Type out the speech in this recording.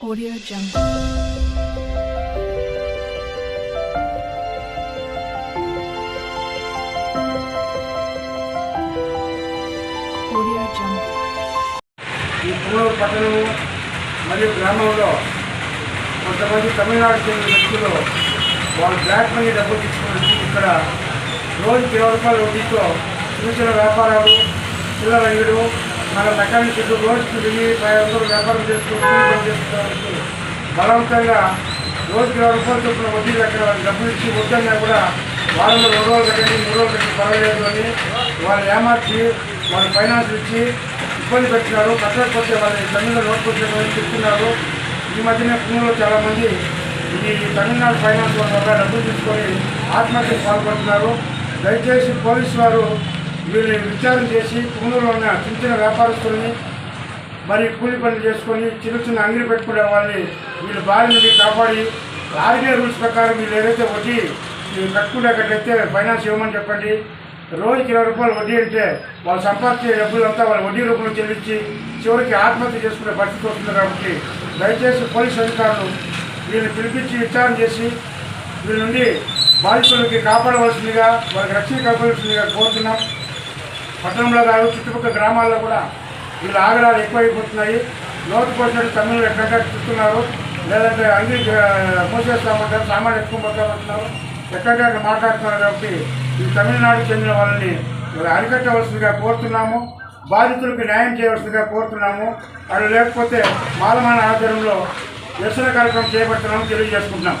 Audio Jungle. Audio Jungle. ఈ పూర్వ పట్టణం మరియు గ్రామంలో కొంతమంది తమిళనాడు చెందిన వ్యక్తులు వాళ్ళు బ్లాక్ మనీ డబ్బులు తీసుకుని ఇక్కడ రోజుకి ఇరవై రూపాయల వడ్డీతో చిన్న చిన్న వ్యాపారాలు చిల్లర అంగడు మన మెకానిక్ షెడ్ రోజుకి వెయ్యి పది వ్యాపారం చేసుకుంటూ చేస్తున్నారు బలవంతంగా రోజుకి ఇరవై రూపాయలు చొప్పున వడ్డీ లెక్కన డబ్బులు ఇచ్చి వద్దన్నా కూడా వాళ్ళు రెండు రోజులు కట్టండి మూడు రోజులు కట్టి పర్వాలేదు అని వాళ్ళు ఏమార్చి వాళ్ళు ఫైనాన్స్ ఇచ్చి ఇబ్బంది పెట్టినారు. కట్టకపోతే తమిళనాడు తమిళ నోటుకొచ్చారని చెప్తున్నారు. ఈ మధ్యనే పుణ్యంలో చాలామంది ఈ తమిళనాడు ఫైనాన్స్ వల్ల డబ్బులు తీసుకొని ఆత్మహత్యకు పాల్పడుతున్నారు. దయచేసి పోలీసు వారు వీళ్ళని విచారణ చేసి పుణ్యంలో ఉన్న చిన్న చిన్న వ్యాపారస్తుల్ని మరి కూలి పనులు చేసుకొని చిన్న చిన్న అంగడి పెట్టుకునే వాళ్ళని వీళ్ళు బారి నుండి కాపాడి ఆర్బీఐ రూల్స్ ప్రకారం వీళ్ళు ఏదైతే వడ్డీ వీళ్ళు కట్టుకునేటట్లయితే ఫైనాన్స్ ఇవ్వమని చెప్పండి. రోజుకి ఇరవై రూపాయలు వడ్డీ అంటే వాళ్ళు సంపాదించే డబ్బులంతా వాళ్ళు వడ్డీ రూపంలో చెల్లించి చివరికి ఆత్మహత్య చేసుకునే పరిస్థితి వస్తుంది కాబట్టి దయచేసి పోలీసు అధికారులు వీళ్ళని పిలిపించి విచారణ చేసి వీళ్ళ నుండి బాధితులకి కాపాడవలసిందిగా వాళ్ళకి రక్షణ కల్పించవలసిందిగా కోరుతున్నాం. పట్టణంలో కాదు చుట్టుపక్కల గ్రామాల్లో కూడా వీళ్ళ ఆగ్రహాలు ఎక్కువైపోతున్నాయి. నోటు పోసినట్టు తమిళ ఎక్కడ చూస్తున్నారు? లేదంటే అన్ని మూసేస్తామంటారు సామాన్లు ఎక్కువ పోతామంటున్నారు ఎక్కడికక్కడ మాట్లాడుతున్నారు కాబట్టి ఈ తమిళనాడు చెందిన వాళ్ళని అరికట్టవలసిందిగా కోరుతున్నాము. బాధితులకు న్యాయం చేయవలసిందిగా కోరుతున్నాము. అది లేకపోతే మాలమాన ఆధ్వర్యంలో నిరసన కార్యక్రమం చేపడుతున్నాము తెలియజేసుకుంటున్నాం.